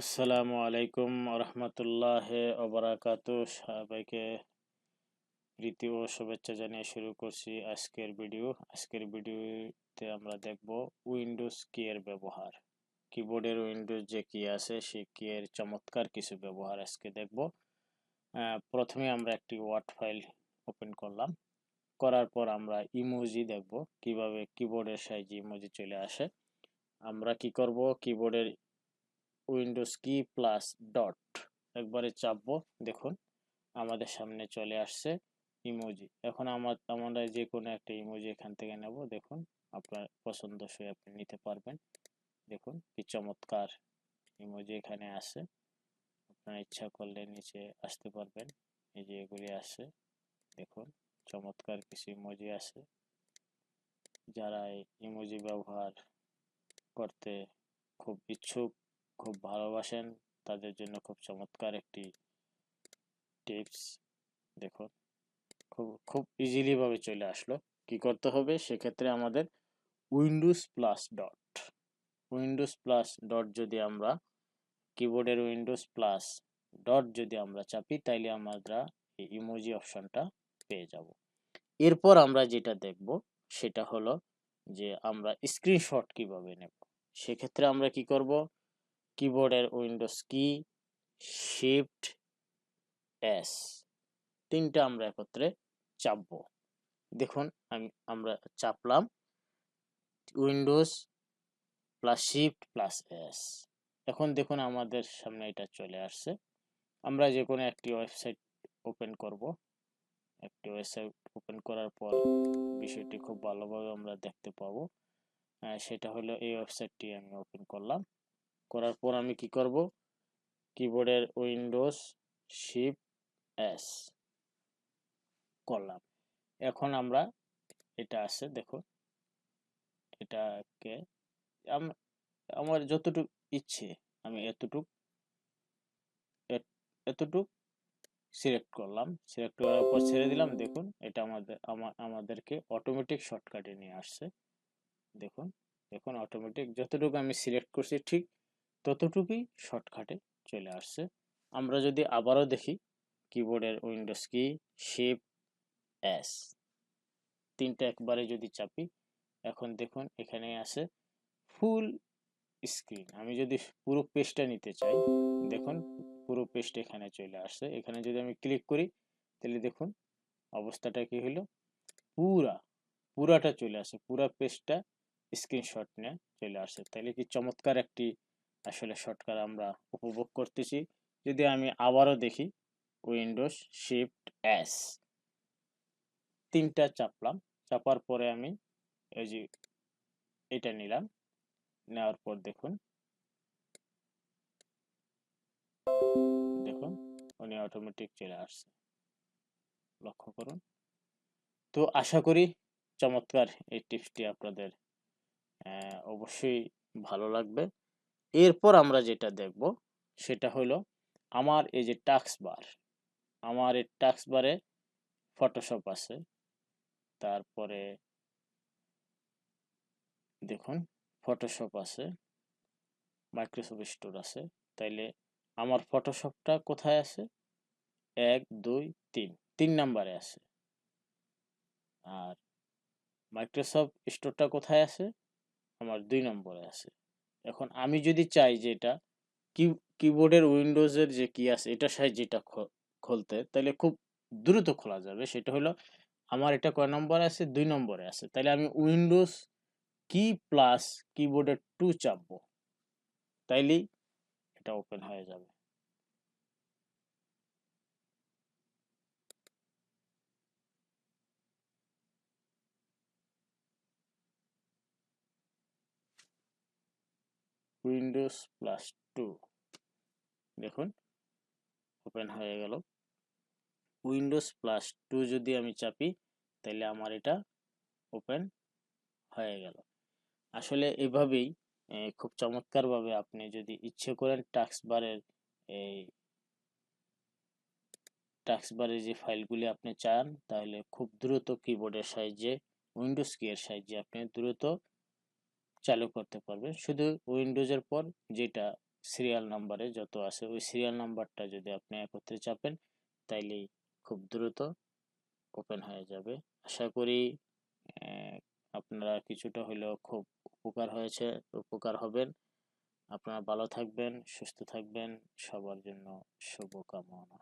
আসসালামু আলাইকুম রহমতুল্লাহ ওবরাকাত। সবাইকে প্রীতি ও শুভেচ্ছা জানিয়ে শুরু করছি আজকের ভিডিও। আজকের ভিডিওতে আমরা দেখব উইন্ডোজ কি এর ব্যবহার। কিবোর্ডের উইন্ডোজ যে কি আছে সেই কি এর চমৎকার কিছু ব্যবহার আজকে দেখব। প্রথমে আমরা একটি ওয়ার্ড ফাইল ওপেন করলাম। করার পর আমরা ইমোজি দেখব। কীভাবে কিবোর্ডের সাইজে ইমোজি চলে আসে। আমরা কি করব? কিবোর্ডের উইন্ডোজ কি প্লাস ডট একবারে চাপবো, দেখুন, আমাদের সামনে চলে আসছে ইমোজি এখন আমার, আমরা যে কোনো একটা ইমোজি এখান থেকে নেব, দেখুন, আপনার পছন্দসই আপনি নিতে পারবেন। দেখুন, কি চমৎকার ইমোজি এখানে আছে আপনার ইচ্ছা করলে নিচে আসতে পারবেন, এই যে এগুলি আছে দেখুন, চমৎকার কিছু ইমোজি আছে যারা এই ইমোজি ব্যবহার করতে খুব ইচ্ছুক খুব ভালোবাসেন। তাদের জন্য খুব চমৎকার একটি টিপস। দেখুন, খুব খুব ইজিলি ভাবে চলে আসলো। কি করতে হবে? সেক্ষেত্রে আমাদের Windows plus dot Windows plus dot যদি আমরা কিবোর্ডের উইন্ডোজ প্লাস ডট যদি আমরা চাপি, তাইলে আমরা এই ইমোজি অপশনটা পেয়ে যাব। এরপর আমরা যেটা দেখব, সেটা হলো যে আমরা স্ক্রিনশট কীভাবে নেব। সেক্ষেত্রে আমরা কি করব? কিবোর্ডের উইন্ডোজ কি শিফট এস তিনটা আমরা একত্রে চাপবো। দেখুন, আমি, আমরা চাপলাম Windows plus shift plus S এখন দেখুন, আমাদের সামনে এটা চলে আসছে। আমরা যে কোনো একটি ওয়েবসাইট ওপেন করব। একটি ওয়েবসাইট ওপেন করার পর বিষয়টি খুব ভালোভাবে আমরা দেখতে পাবো। সেটা হলো এই ওয়েবসাইটটি আমি ওপেন করলাম। করার পর আমি কি করব? কিবোর্ডের উইন্ডোজ শিপ এস করলাম। এখন আমরা এটা আছে, দেখো। এটাকে আমার যতটুক ইচ্ছে, আমি এতটুক এতটুক সিলেক্ট করলাম। সিলেক্ট করার পর ছেড়ে দিলাম, দেখুন, এটা আমাদের আমাদেরকে অটোমেটিক শর্টকাটে নিয়ে আসছে। দেখুন দেখুন অটোমেটিক যতটুকু আমি সিলেক্ট করছি, ঠিক ততটুকুই শর্টকাটে চলে আসছে। আমরা যদি আবারও দেখি কিবোর্ডের উইন্ডোজ কি শেপ এস তিনটা একবারে যদি চাপি, এখন দেখুন এখানে আছে ফুল স্ক্রিন আমি যদি পুরো পেজটা নিতে চাই, দেখুন পুরো পেজটা এখানে চলে আসছে। এখানে যদি আমি ক্লিক করি, তাহলে দেখুন অবস্থাটা কি হলো? পুরা, পুরাটা চলে আসে পুরা পেজটা স্ক্রিনশট নিয়ে চলে আসে তাহলে কি চমৎকার একটি আসলে শর্টকাট আমরা উপভোগ করতেছি। যদি আমি আবারও দেখি উইন্ডোজ শিফট এস তিনটা চাপলাম, চাপার পরে আমি এই যে এটা নিলাম, নেওয়ার পর দেখুন। দেখুন, উনি অটোমেটিক চলে আসছে। লক্ষ্য করুন। তো আশা করি চমৎকার এই টিপসটি আপনাদের অবশ্যই ভালো লাগবে। এরপর আমরা যেটা দেখব সেটা হলো আমার এই যে টাক্স বার, আমার এই টাক্স বারে ফটোশপ আছে। তারপরে দেখুন ফটোশপ আছে মাইক্রোসফট স্টোর আছে। তাইলে আমার ফটোশপটা কোথায় আছে? এক, দুই, তিন তিন নাম্বারে আছে। আর মাইক্রোসফট স্টোরটা কোথায় আছে? আমার দুই নম্বরে আছে। এখন আমি যদি চাই যে এটা কিবোর্ডের উইন্ডোজের যে কি আছে, এটা সাইজ যেটা খুলতে তাহলে খুব দ্রুত খোলা যাবে। সেটা হলো, আমার এটা কয় নম্বরে আছে? দুই নম্বরে আছে। তাহলে আমি উইন্ডোজ কি প্লাস কিবোর্ডের টু চাপবো। তাইলেই এটা ওপেন হয়ে যাবে। উইন্ডোজ প্লাস টু দেখুন ওপেন হয়ে গেল। উইন্ডোজ প্লাস টু যদি আমি চাপি, তাহলে আমার এটা ওপেন হয়ে গেল। আসলে এভাবেই খুব চমৎকারভাবে আপনি যদি ইচ্ছে করেন টাক্স বারের এই টাক্স বারের যে ফাইলগুলি আপনি চান, তাহলে খুব দ্রুত কিবোর্ডের সাহায্যে উইন্ডোজ কি এর সাহায্যে আপনি দ্রুত চালু করতে পারবেন। শুধু উইন্ডোজের পর যেটা সিরিয়াল নাম্বারে যত আছে, ওই সিরিয়াল নাম্বারটা যদি আপনি একত্রে চাপেন, তাইলেই খুব দ্রুত ওপেন হয়ে যাবে। আশা করি আপনারা কিছুটা হলেও খুব উপকার হয়েছে, উপকার হবেন। আপনারা ভালো থাকবেন, সুস্থ থাকবেন। সবার জন্য শুভকামনা।